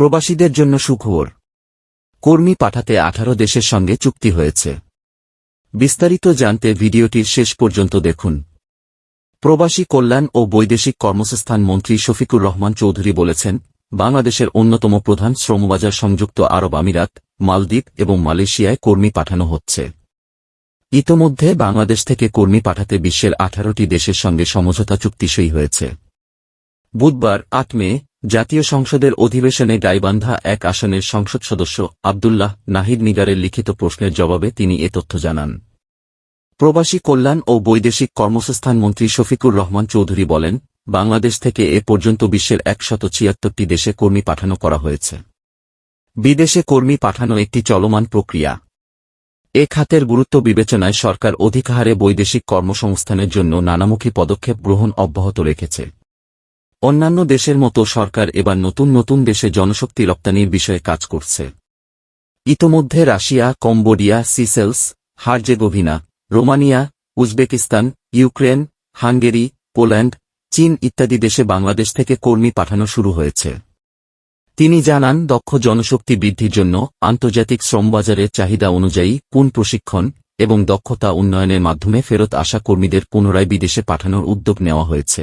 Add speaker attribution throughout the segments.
Speaker 1: প্রবাসীদের জন্য সুখবর। কর্মী পাঠাতে আঠারো দেশের সঙ্গে চুক্তি হয়েছে। বিস্তারিত জানতে ভিডিওটির শেষ পর্যন্ত দেখুন। প্রবাসী কল্যাণ ও বৈদেশিক কর্মসংস্থান মন্ত্রী শফিকুর রহমান চৌধুরী বলেছেন, বাংলাদেশের অন্যতম প্রধান শ্রমবাজার সংযুক্ত আরব আমিরাত, মালদ্বীপ এবং মালয়েশিয়ায় কর্মী পাঠানো হচ্ছে। ইতোমধ্যে বাংলাদেশ থেকে কর্মী পাঠাতে বিশ্বের আঠারোটি দেশের সঙ্গে সমঝোতা চুক্তি সই হয়েছে। বুধবার, আট মে জাতীয় সংসদের অধিবেশনে গাইবান্ধা এক আসনের সংসদ সদস্য আবদুল্লাহ নাহিদ নিগারের লিখিত প্রশ্নের জবাবে তিনি এ তথ্য জানান। প্রবাসী কল্যাণ ও বৈদেশিক কর্মসংস্থান মন্ত্রী শফিকুর রহমান চৌধুরী বলেন, বাংলাদেশ থেকে এ পর্যন্ত বিশ্বের একশত ছিয়াত্তরটি দেশে কর্মী পাঠানো করা হয়েছে। বিদেশে কর্মী পাঠানো একটি চলমান প্রক্রিয়া। এ খাতের গুরুত্ব বিবেচনায় সরকার অধিক হারে বৈদেশিক কর্মসংস্থানের জন্য নানামুখী পদক্ষেপ গ্রহণ অব্যাহত রেখেছে। অন্যান্য দেশের মতো সরকার এবার নতুন নতুন দেশে জনশক্তি রপ্তানির বিষয়ে কাজ করছে। ইতোমধ্যে Russia, Cambodia, Seychelles, Herzegovina, Romania, Uzbekistan, Ukraine, Hungary, Poland, চীন ইত্যাদি দেশে বাংলাদেশ থেকে কর্মী পাঠানো শুরু হয়েছে। তিনি জানান, দক্ষ জনশক্তি বৃদ্ধির জন্য আন্তর্জাতিক শ্রমবাজারের চাহিদা অনুযায়ী কোন প্রশিক্ষণ এবং দক্ষতা উন্নয়নের মাধ্যমে ফেরত আসা কর্মীদের পুনরায় বিদেশে পাঠানোর উদ্যোগ নেওয়া হয়েছে।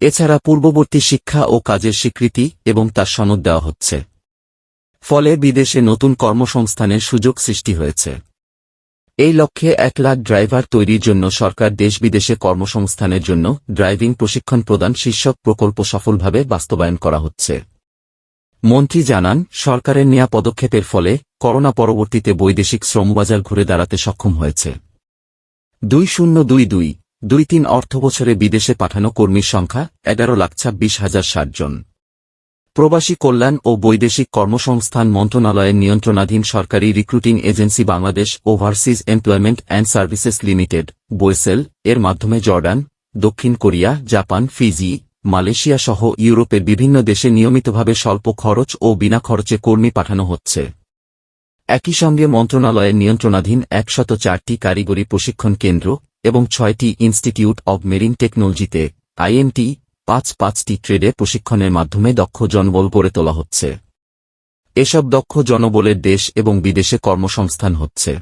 Speaker 1: এছাড়া পূর্ববর্তী শিক্ষা ও কাজের স্বীকৃতি এবং তার সনদ দেওয়া হচ্ছে। ফলে বিদেশে নতুন কর্মসংস্থানের সুযোগ সৃষ্টি হয়েছে। এই লক্ষ্যে এক লাখ ড্রাইভার তৈরির জন্য সরকার দেশ বিদেশে কর্মসংস্থানের জন্য ড্রাইভিং প্রশিক্ষণ প্রদান শীর্ষক প্রকল্প সফলভাবে বাস্তবায়ন করা হচ্ছে। মন্ত্রী জানান, সরকারের নেয়া পদক্ষেপের ফলে করোনা পরবর্তীতে বৈদেশিক শ্রমবাজার ঘুরে দাঁড়াতে সক্ষম হয়েছে। দুই শূন্য দুই দুই দুই তিন অর্থবছরে বিদেশে পাঠানো কর্মীর সংখ্যা এগারো লাখ ছাব্বিশ হাজার ষাট জন। প্রবাসী কল্যাণ ও বৈদেশিক কর্মসংস্থান মন্ত্রণালয়ের নিয়ন্ত্রণাধীন সরকারি recruiting agency Bangladesh overseas employment and services limited, BOESL, এর মাধ্যমে জর্ডান, দক্ষিণ কোরিয়া, জাপান, ফিজি, মালয়েশিয়া সহ ইউরোপের বিভিন্ন দেশে নিয়মিতভাবে স্বল্প খরচ ও বিনা খরচে কর্মী পাঠানো হচ্ছে। একই সঙ্গে মন্ত্রণালয়ের নিয়ন্ত্রণাধীন একশত চারটি কারিগরি প্রশিক্ষণ কেন্দ্র এবং ছয়টি ইনস্টিটিউট অব মেরিন টেকনোলজিতে আইএনটি পাঁচ পাঁচটি ট্রেডে প্রশিক্ষণের মাধ্যমে দক্ষ জনবল গড়ে তোলা হচ্ছে। এসব দক্ষ জনবলের দেশ এবং বিদেশে কর্মসংস্থান হচ্ছে।